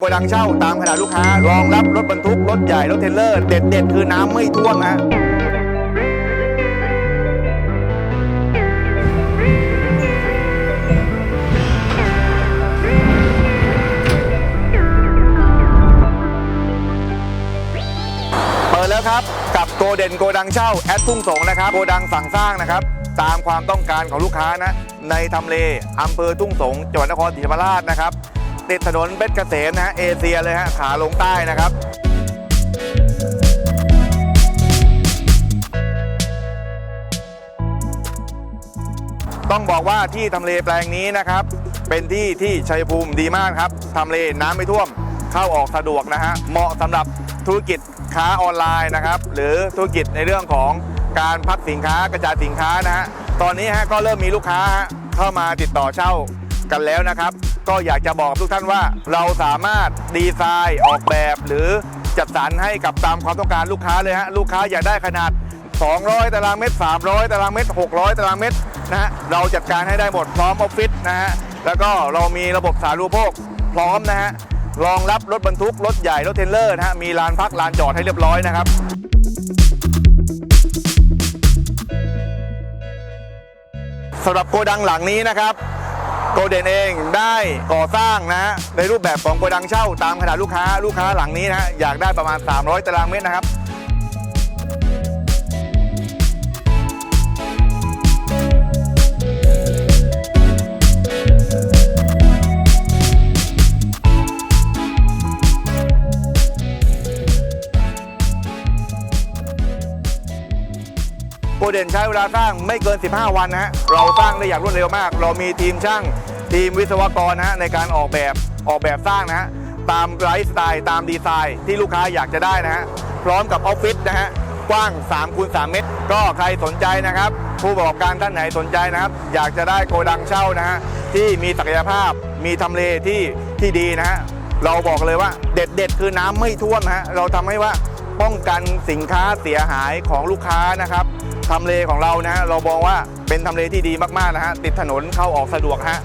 โกดังเช่าตามขนาดลูกค้ารองรับรถบรรทุก รถใหญ่ รถเทรลเลอร์ เด็ดเด็ดคือน้ำไม่ท่วมฮะเปิดแล้วครับ กับโกเด่นโกดังเช่าแอดทุ่งสงนะครับโกดังสั่งสร้างนะครับ ตามความต้องการของลูกค้านะ ในทำเลอำเภอทุ่งสงจังหวัดนครศรีธรรมราชนะครับ ติดถนนเพชรเกษมนะฮะเอเชียเลยฮะขาลงใต้นะครับต้องบอกว่าที่ทำเลแปลงนี้นะครับ เป็นที่ที่ชัยภูมิดีมากครับทำเลน้ำไม่ท่วมเข้าออกสะดวกนะฮะเหมาะสำหรับธุรกิจค้าออนไลน์นะครับ หรือธุรกิจในเรื่องของการพักสินค้ากระจายสินค้านะฮะตอนนี้ฮะก็เริ่มมีลูกค้าเข้ามาติดต่อเช่ากันแล้วนะครับ ก็อยากจะบอกทุกท่านว่า เราสามารถดีไซน์ออกแบบหรือจัดสรรให้กับตามความต้องการลูกค้าเลยฮะลูกค้าอยากได้ขนาด 200 ตารางเมตร 300 ตารางเมตร 600 ตารางเมตรนะฮะเราจัดการให้ได้หมดพร้อมออฟฟิศนะฮะแล้วก็เรามีระบบสาธารณูปโภคพร้อมนะฮะรองรับรถบรรทุก รถใหญ่ รถเทรลเลอร์นะฮะมีลานพักลานจอดให้เรียบร้อยนะครับสำหรับโกดังหลังนี้นะครับ โกเดนเองได้ก่อสร้างนะฮะในรูปแบบของโกดังเช่าตามขนาดลูกค้าลูกค้าหลังนี้นะฮะอยากได้ประมาณ 300 ตารางเมตรนะครับ โกเด่นใช้เวลาสร้างไม่เกิน 15 วันนะฮะเราสร้างได้อย่างรวดเร็วมาก เรามีทีมช่างทีมวิศวกรนะฮะในการออกแบบออกแบบสร้างนะฮะตามไลฟ์สไตล์ตามดีไซน์ที่ลูกค้าอยากจะได้นะฮะพร้อมกับออฟฟิศนะฮะกว้าง3คูณ3เมตร ก็ใครสนใจนะครับ ผู้ประกอบการท่านไหนสนใจนะครับ อยากจะได้โกดังเช่านะฮะที่มีศักยภาพมีทำเลที่ที่ดีนะฮะเราบอกเลยว่าเด็ดเด็ดคือน้ำไม่ท่วมฮะเราทำให้ว่าป้องกันสินค้าเสียหายของลูกค้านะครับ ทำเลของเรานะฮะเรามองว่าเป็นทำเลที่ดีมากๆนะฮะติดถนนเข้าออกสะดวกฮะ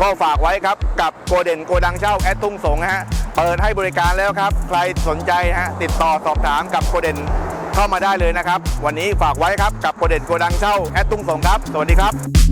ก็ฝากไว้ครับกับโกเด่นโกดังเช่าแอดตุ้งสงนะฮะเปิดให้บริการแล้วครับ ใครสนใจฮะติดต่อสอบถามกับโกเด่นเข้ามาได้เลยนะครับ วันนี้ฝากไว้ครับกับโกเด่นโกดังเช่าแอดตุ้งสงครับ สวัสดีครับ